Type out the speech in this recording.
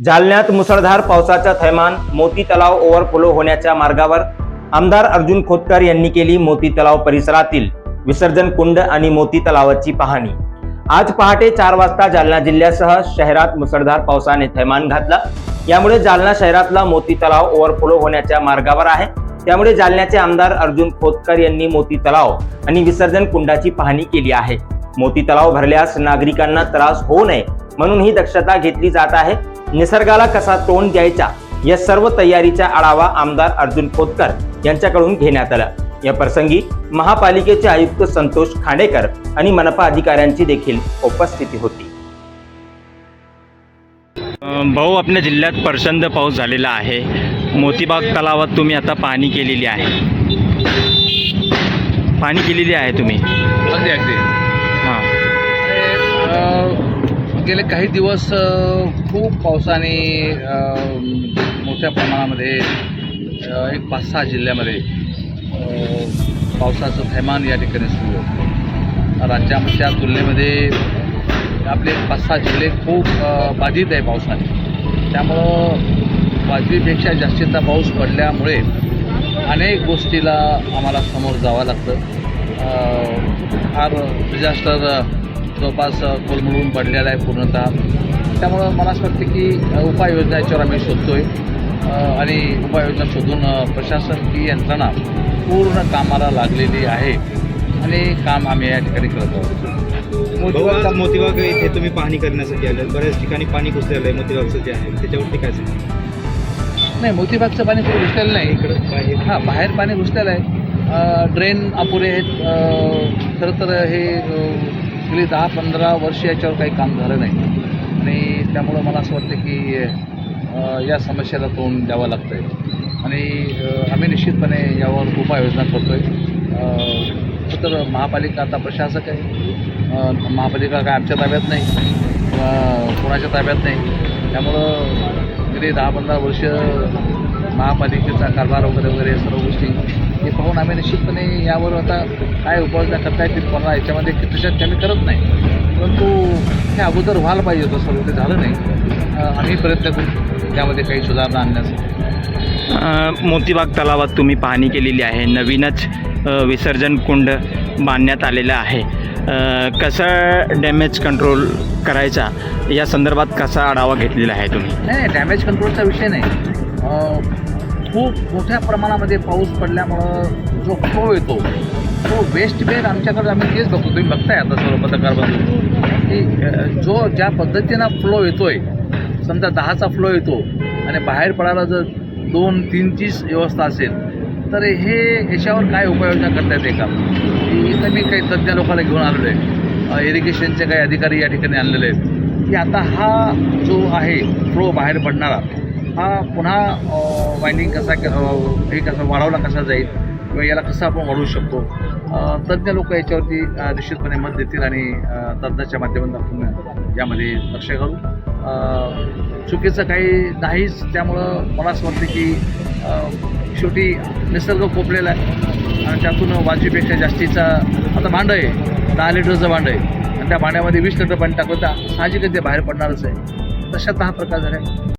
जालन्यात मुसळधार पावसाचा थैमान मोती तलाव ओव्हरफ्लो होण्याच्या मार्गावर आमदार अर्जुन खोतकर यांनी केली मोती तलाव परिसरातील विसर्जन कुंड आणि मोती तलावाची पाहणी. आज पहाटे चार वाजता जालना जिल्ह्यासह शहरात मुसळधार पावसाने थैमान घातला. यामुळे जालना शहरातला मोती तलाव ओव्हरफ्लो होण्याच्या मार्गावर आहे. त्यामुळे जालन्याचे आमदार अर्जुन खोतकर यांनी मोती तलाव आणि विसर्जन कुंडाची पाहणी केली आहे. मोती तलाव भरल्यास नागरिकांना त्रास होऊ नये म्हणून ही दक्षता घेतली जात आहे. निसर्गाला कसा तोंड द्यायचा या सर्व तयारीचा आढावा आमदार अर्जुन खोतकर यांच्याकडून घेण्यात आला. या प्रसंगी महापालिकेचे आयुक्त संतोष खांडेकर आणि मनपा अधिकाऱ्यांची देखील उपस्थिती होती. भाऊ आपल्या जिल्ह्यात प्रचंड पाऊस झालेला आहे. मोतीबाग तलावात तुम्ही आता पाणी केलेली आहे. पाणी केलेली आहे तुम्ही? अगदी अगदी. गेले काही दिवस खूप पावसाने मोठ्या प्रमाणामध्ये एक पाच सहा जिल्ह्यामध्ये पावसाचं थैमान या ठिकाणी सुरू होतं. राज्याच्या तुलनेमध्ये आपले पाच सहा जिल्हे खूप बाधित आहे पावसाने. त्यामुळं बाजरीपेक्षा जास्तीचा पाऊस पडल्यामुळे अनेक गोष्टीला आम्हाला समोर जावं लागतं. फार डिझास्टर जवळपास कोलमडून पडलेला आहे पूर्णतः. त्यामुळं मला असं वाटतं की उपाययोजना याच्यावर आम्ही शोधतो आहे आणि उपाययोजना शोधून ही यंत्रणा पूर्ण कामाला लागलेली आहे. आणि काम आम्ही या ठिकाणी करत आहोत. मोतीबाग इथे तुम्ही पाहणी करण्यासाठी आले. बऱ्याच ठिकाणी पाणी घुसलेलं आहे मोतीबागचं जे आहे. त्याच्यावरती काय सांगा नाही मोतीबागचं पाणी कुठे घुसलेलं नाही. इकडं बाहेर. हां बाहेर पाणी घुसलेलं आहे. ड्रेन अपुरे आहेत. खरं तर हे गेली दहा पंधरा वर्ष याच्यावर काही काम झालं नाही. आणि त्यामुळं मला असं वाटतं की या समस्येला तोंड द्यावं लागतं आहे आणि आम्ही निश्चितपणे यावर उपाययोजना करतो आहे तर महापालिका आता प्रशासक आहे. महापालिका काय आमच्या ताब्यात नाही. कोणाच्या ताब्यात नाही. त्यामुळं गेली दहा पंधरा वर्ष महापालिकेचा कारभार वगैरे वगैरे सर्व गोष्टी हे पाहून आम्ही निश्चितपणे यावर आता काय उपाययोजना करता येतील कोणाला याच्यामध्ये तशात आम्ही करत नाही. परंतु हे अगोदर व्हायला पाहिजे होतं सर्व ते झालं नाही. आम्ही प्रयत्न करू त्यामध्ये काही सुधारणा आणण्यासाठी मोतीबाग तलावात तुम्ही पाहणी केलेली आहे. नवीनच विसर्जन कुंड बांधण्यात आलेलं आहे. कसं डॅमेज कंट्रोल करायचा? या संदर्भात कसा आढावा घेतलेला आहे तुम्ही? नाही डॅमेज कंट्रोलचा विषय नाही. खूप मोठ्या प्रमाणामध्ये पाऊस पडल्यामुळं जो फ्लो येतो तो वेस्ट बेड आमच्याकडे आम्ही तेच बघतो. तुम्ही बघताय आता सर्व पत्रकार बघतो की जो ज्या पद्धतीनं फ्लो येतोय समजा दहाचा फ्लो येतो आणि बाहेर पडायला जर दोन तीनचीच व्यवस्था असेल तर हे याच्यावर काय उपाययोजना करता येते का इथं मी काही तज्ज्ञ लोकांना घेऊन आलेलो आहे. इरिगेशनचे काही अधिकारी या ठिकाणी आणलेले आहेत. की आता हा जो आहे फ्लो बाहेर पडणारा हा पुन्हा वाइंडिंग कसा हे कसा वाढवला कसा जाईल किंवा याला कसं आपण वाढवू शकतो? तज्ज्ञ लोक याच्यावरती निश्चितपणे मत देतील आणि तज्ज्ञाच्या माध्यमातून आपण यामध्ये लक्ष घालू. चुकीचं काही नाहीच त्यामुळं मला असं वाटतं की शेवटी निसर्ग कोपलेला आहे आणि त्यातून वाजवीपेक्षा जास्तीचा आता भांडं आहे दहा लिटरचं भांडं आहे. आणि त्या भांड्यामध्ये वीस लिटर पाणी टाकलं तर साहजिकच ते बाहेर पडणारच आहे. तशात हा प्रकार झाला.